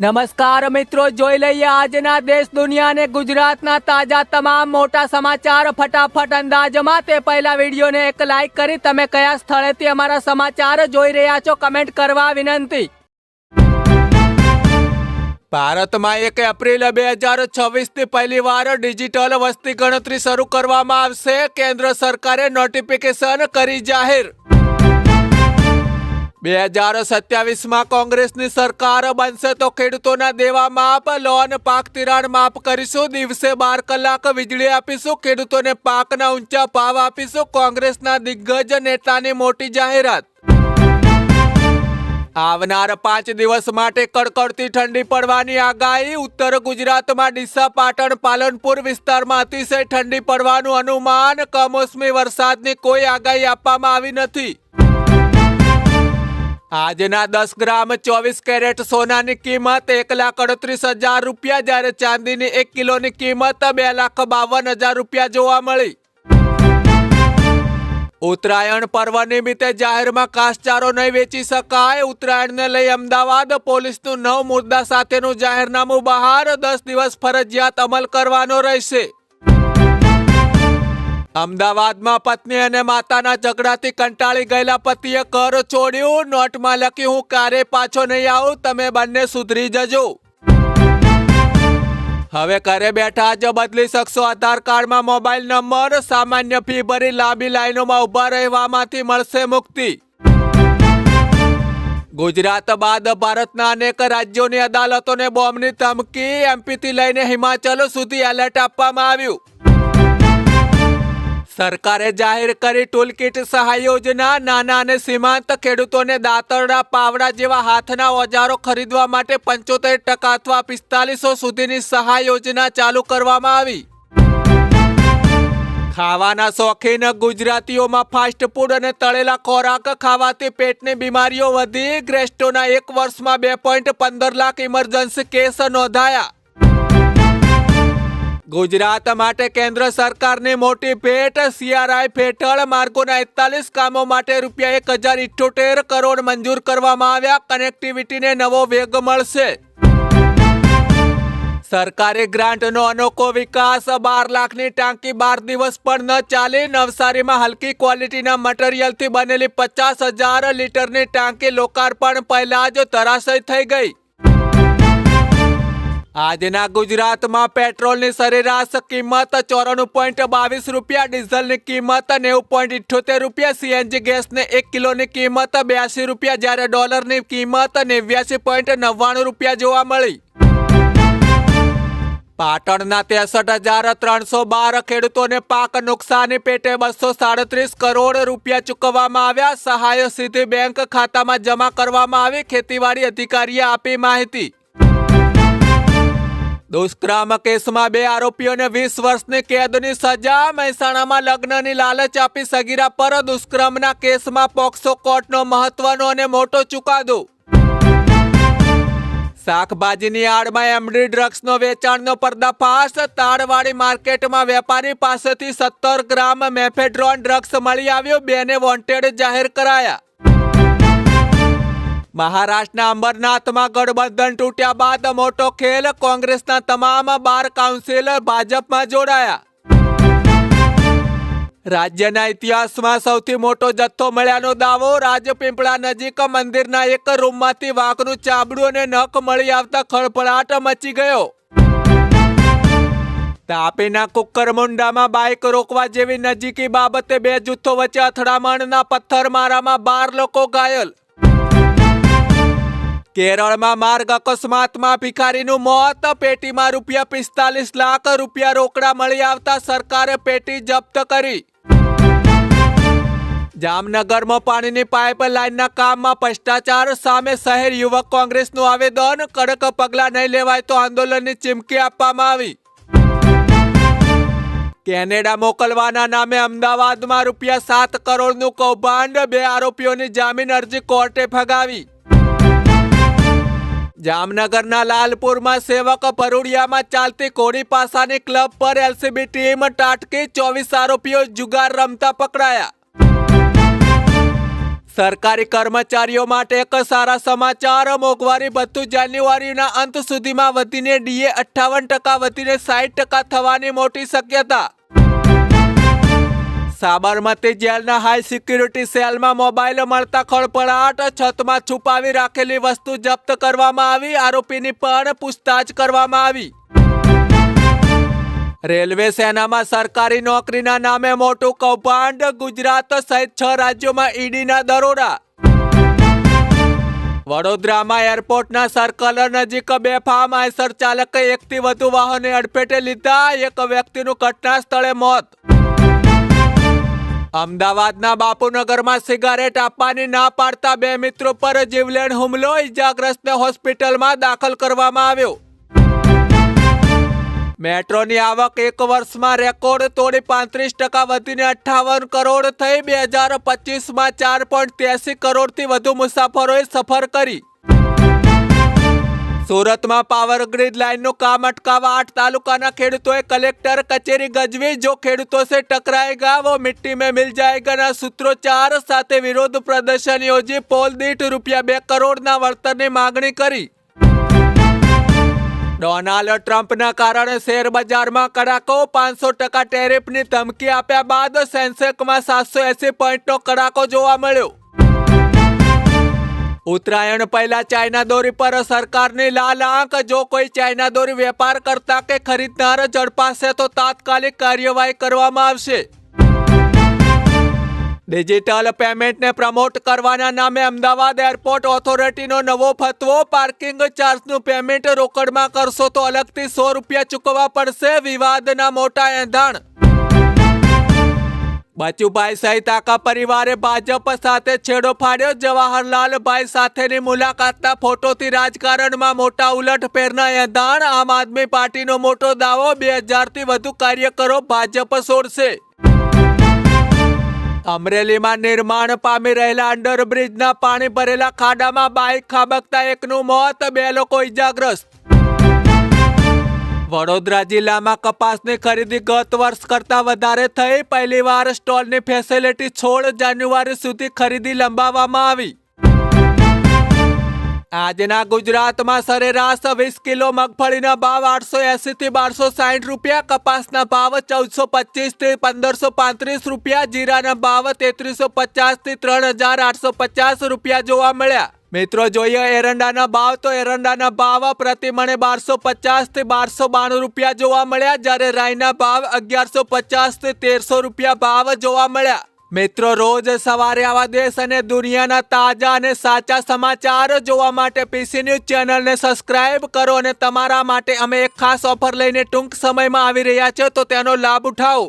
નમસ્કાર મિત્રો, જોઈ લઈએ આજના દેશ દુનિયા અને ગુજરાતના તાજા તમામ મોટા સમાચાર. ફટાફટ અંદાજમાં તે પહેલા વિડીયોને એક લાઈક કરી તમે કયા સ્થળેથી અમારા સમાચાર જોઈ રહ્યા છો કમેન્ટ કરવા વિનંતી. ભારતમાં એક એપ્રિલ બે હજાર છવ્વીસથી પહેલીવાર પહેલી વાર ડિજિટલ વસ્તી ગણતરી શરૂ કરવામાં આવશે. કેન્દ્ર સરકારે નોટિફિકેશન કરી જાહેર બે હજાર સત્યાવીસમાં કોંગ્રેસની સરકાર બનશે તો ખેડૂતોના દેવા માપ, લોન, પાક ધિરાણ માફ કરીશું. દિવસે બાર કલાક વીજળી આપીશું. ખેડૂતોને પાકના ઊંચા ભાવ આપીશું. કોંગ્રેસના દિગ્ગજ નેતાની મોટી જાહેરાત. આવનાર પાંચ દિવસ માટે કડકડતી ઠંડી પડવાની આગાહી. ઉત્તર ગુજરાતમાં ડીસા, પાટણ, પાલનપુર વિસ્તારમાં અતિશય ઠંડી પડવાનું અનુમાન. કમોસમી વરસાદની કોઈ આગાહી આપવામાં આવી નથી. આજના દસ ગ્રામ ચોવીસ કેરેટ સોનાની કિંમત એક લાખ અડત્રીસ હજાર રૂપિયા, જ્યારે ચાંદીની એક કિલોની કિંમત બે લાખ બાવન હજાર રૂપિયા જોવા મળી. ઉત્તરાયણ પર્વ નિમિત્તે જાહેરમાં કાસચારો નહીં વેચી શકાય. ઉત્તરાયણને લઈ અમદાવાદ પોલીસનું નવ મુદ્દા સાથેનું જાહેરનામું બહાર. દસ દિવસ ફરજિયાત અમલ કરવાનો રહેશે. અમદાવાદમાં પત્ની અને માતાના ઝઘડાથી કંટાળી ગયેલા પતિએ ઘર છોડ્યું. નોટમાં લખ્યું, હું ક્યારે પાછો નહીં આવું, તમે બંને સુધરી જજો. હવે ઘરે બેઠા જ બદલી શકશો આધાર કાર્ડમાં મોબાઈલ નંબર. સામાન્ય ફી ભરી લાંબી લાઈનોમાં ઊભા રહેવામાંથી મળશે મુક્તિ. ગુજરાત બાદ ભારતના અનેક રાજ્યોની અદાલતોને બોમ્બની ધમકી. એમપીથી લઈને હિમાચલ સુધી એલર્ટ આપવામાં આવ્યું. સરકારે જાહેર કરી ટૂલકીટ સહાય યોજના, નાના અને સીમાંત ખેડૂતોને દાતરડા પાવડા જેવા હાથના ઓજારો ખરીદવા માટે પંચોતેર ટકા અથવા પિસ્તાલીસો સુધીની સહાય યોજના ચાલુ કરવામાં આવી. ખાવાના શોખીન ગુજરાતીઓમાં ફાસ્ટ ફૂડ અને તળેલા ખોરાક ખાવાથી પેટની બીમારીઓ વધી. ગ્રેસ્ટોના એક વર્ષમાં બે પોઈન્ટ પંદર લાખ ઇમરજન્સી કેસ નોંધાયા. ગુજરાત માટે કેન્દ્ર સરકારની મોટી ભેટ સીઆરઆઈ હેઠળ માર્ગોના એકતાલીસ કામો માટે રૂપિયા એક હજાર ઇઠ્ઠોતેર કરોડ મંજૂર કરવામાં આવ્યા. કનેક્ટિવિટીને નવો વેગ મળશે. સરકારી ગ્રાન્ટનો અનોખો વિકાસ, બાર લાખની ટાંકી બાર દિવસ પણ ન ચાલી. નવસારીમાં હલકી ક્વોલિટીના મટીરિયલથી બનેલી પચાસ હજાર લીટરની ટાંકી લોકાર્પણ પહેલા જ ધરાશય થઈ ગઈ. આજના ગુજરાતમાં પેટ્રોલની સરેરાશ કિંમત ચોરાણું પોઈન્ટ બાવીસ રૂપિયા, ડીઝલની કિંમત નેવું પોઈન્ટ ઇઠ્ઠોતેર રૂપિયા, સીએનજી ગેસને એક કિલોની કિંમત બ્યાસી રૂપિયા જ્યારે ડોલરની કિંમત નેવ્યાસી પોઈન્ટ નવ્વાણું રૂપિયા જોવા મળી. પાટણના ત્રેસઠ હજાર ત્રણસો બાર ખેડૂતોને પાક નુકસાની પેટે બસો સાડત્રીસ કરોડ રૂપિયા ચૂકવવામાં આવ્યા. સહાય સીધી બેંક ખાતામાં જમા કરવામાં આવી. ખેતીવાડી અધિકારીએ આપી માહિતી. દુષ્કર્મ કેસમાં બે આરોપીઓને વીસ વર્ષની કેદની સજા, મહેસાણામાં લગ્નની લાલચ આપી સગીરા પર દુષ્કર્મના કેસમાં પોક્સો કોર્ટનો મહત્વનો અને મોટો ચુકાદો. શાકભાજીની આડમાં એમડી ડ્રગ્સનો વેચાણનો પર્દાફાશ તાળવાડી માર્કેટમાં વેપારી પાસેથી સત્તર ગ્રામ મેફેડ્રોન ડ્રગ્સ મળી આવ્યો, બેને વોન્ટેડ જાહેર કરાયા. મહારાષ્ટ્રના અંબરનાથમાં ગઠબંધન તૂટ્યા બાદ મોટો ખેલ કોંગ્રેસના તમામ બાર કાઉન્સિલર ભાજપમાં જોડાયા. રાજ્યના ઇતિહાસમાં સૌથી મોટો જથ્થો મળ્યાનો દાવો રાજપીપળા નજીક મંદિરના એક રૂમમાંથી વાઘનું ચાબડું અને નખ મળી આવતા ખળભળાટ મચી ગયો. તાપીના કુકરમુંડામાં બાઇક રોકવા જેવી નજીકી બાબતે બે જૂથો વચ્ચે અથડામણના પથ્થરમારામાં બાર લોકો ઘાયલ. કેરળમાં માર્ગ અકસ્માતમાં ભિખારીનું મોત, પેટીમાં રૂપિયા પિસ્તાલીસ લાખ રૂપિયા રોકડા મળી આવતા સરકારે પેટી જપ્ત કરી. જામનગરમાં પાણીની પાઇપલાઇનના કામમાં ભ્રષ્ટાચાર, સામે શહેર યુવક કોંગ્રેસનું આવેદન, કડક પગલાં નહીં લેવાય તો આંદોલનની ચીમકી આપવામાં આવી. કેનેડા મોકલવાના નામે અમદાવાદમાં રૂપિયા સાત કરોડનું કૌભાંડ, બે આરોપીઓની જામીન અરજી કોર્ટે ફગાવી. જામનગરના લાલપુરમાં સેવક પરુડિયામાં ચાલતી કોડી પાસાની ક્લબ પર એલસીબી ટીમ ટાટકી ચોવીસ આરોપીઓ જુગાર રમતા પકડાયા. સરકારી કર્મચારીઓ માટે એક સારા સમાચાર, મોંઘવારી બધું જાન્યુઆરીના અંત સુધીમાં વધીને ડીએ અઠ્ઠાવન ટકા વધીને સાઠ ટકા થવાની મોટી શક્યતા. સાબરમતી જેલના હાઈ સિક્યુરિટી સેલમાં મોબાઈલ મળતા ખળભળાટ છતમાં છુપાવી રાખેલી વસ્તુ જપ્ત કરવામાં આવી. આરોપીની પણ પૂછતાછ કરવામાં આવી. રેલવે સેનામાં સરકારી નોકરીના નામે મોટું કૌભાંડ ગુજરાત સહિત છ રાજ્યોમાં ઈડીના દરોડા. વડોદરામાં એરપોર્ટના સર્કલ નજીક બેફામ આયસર ચાલકે એકથી વધુ વાહને અડફેટે લીધા. એક વ્યક્તિનું ઘટના સ્થળે મોત. અમદાવાદના બાપુનગરમાં સિગારેટ આપવાની ના પાડતા બે મિત્રો પર જીવલેણ હુમલો, ઇજાગ્રસ્તને હોસ્પિટલમાં દાખલ કરવામાં આવ્યો. મેટ્રોની આવક એક વર્ષમાં રેકોર્ડ તોડી પાંત્રીસ ટકા વધીને અઠ્ઠાવન કરોડ થઈ બે હજાર પચીસમાં ચાર પોઈન્ટ ત્યાસી કરોડથી વધુ મુસાફરોએ સફર કરી. સુરતમાં પાવર ગ્રીડ લાઇનનું કામ અટકાવવા આઠ તાલુકાના ખેડૂતોએ કલેક્ટર કચેરી ગજવી. જો ખેડૂતો સે ટકરાયેગા વો મિટ્ટી મેં મિલ જાયેગાના સૂત્રોચ્ચાર સાથે વિરોધ પ્રદર્શન યોજી પોલ દીઠ રૂપિયા બે કરોડના વળતરની માગણી કરી. ડોનાલ્ડ ટ્રમ્પના કારણે શેર બજારમાં કડાકો, પાંચસો ટકા ટેરિફની ધમકી આપ્યા બાદ સેન્સેકમાં સાતસો એસી પોઈન્ટનો કડાકો જોવા મળ્યો. ઉત્તરાયણ પહેલા ચાઇના દોરી પર સરકારની લાલ આંખ. જો કોઈ ચાઇના દોરી વેપાર કરતા કે ખરીદનાર ઝડપાશે તો તાત્કાલિક કાર્યવાહી કરવામાં આવશે. ડિજિટલ પેમેન્ટને પ્રમોટ કરવાના નામે અમદાવાદ એરપોર્ટ ઓથોરિટીનો નવો ફતવો. પાર્કિંગ ચાર્જનું પેમેન્ટ રોકડમાં કરશો તો અલગથી સો રૂપિયા ચૂકવવા પડશે. વિવાદના મોટા એંધાણ. બચુભાઈ સહિત આખા પરિવારે ભાજપ સાથે છેડો ફાડ્યો. જવાહરલાલભાઈ સાથેની મુલાકાતના ફોટોથી રાજકારણમાં મોટા ઉલટફેરના એંધાણ. આમ આદમી પાર્ટીનો મોટો દાવો, બે હજારથી વધુ કાર્યકરો ભાજપ છોડશે. અમરેલીમાં નિર્માણ પામી રહેલા અંડરબ્રિજના પાણી ભરેલા ખાડામાં બાઇક ખાબકતા એકનું મોત, બે લોકો ઇજાગ્રસ્ત વડોદરા જિલ્લામાં કપાસની ખરીદી ગત વર્ષ કરતા વધારે થઈ. પહેલીવાર સ્ટોલની ફેસિલિટી સોળ જાન્યુઆરી સુધી ખરીદી લંબાવવામાં આવી. આજના ગુજરાતમાં સરેરાશ વીસ કિલો મગફળીના ભાવ આઠસો એસી થી બારસો સાઠ રૂપિયા, કપાસના ભાવ ચૌદસો પચીસથી પંદરસો પાંત્રીસ રૂપિયા, જીરાના ભાવ તેત્રીસો પચાસથી ત્રણ હજાર આઠસો પચાસ રૂપિયા જોવા મળ્યા. મિત્રો, જોઈએ એરંડાના ભાવ. તો એરંડાના ભાવ પ્રતિ મણે બારસો પચાસથી બારસો બાણું રૂપિયા જોવા મળ્યા. જ્યારે રાયના ભાવ અગિયારસો પચાસથી તેરસો રૂપિયા ભાવ જોવા મળ્યા. મિત્રો, રોજ સવારે આવા દેશ અને દુનિયાના તાજા અને સાચા સમાચાર જોવા માટે પીસી ન્યૂઝ ચેનલને સબસ્ક્રાઇબ કરો અને તમારા માટે અમે એક ખાસ ઓફર લઈને ટૂંક સમયમાં આવી રહ્યા છે તો તેનો લાભ ઉઠાવો.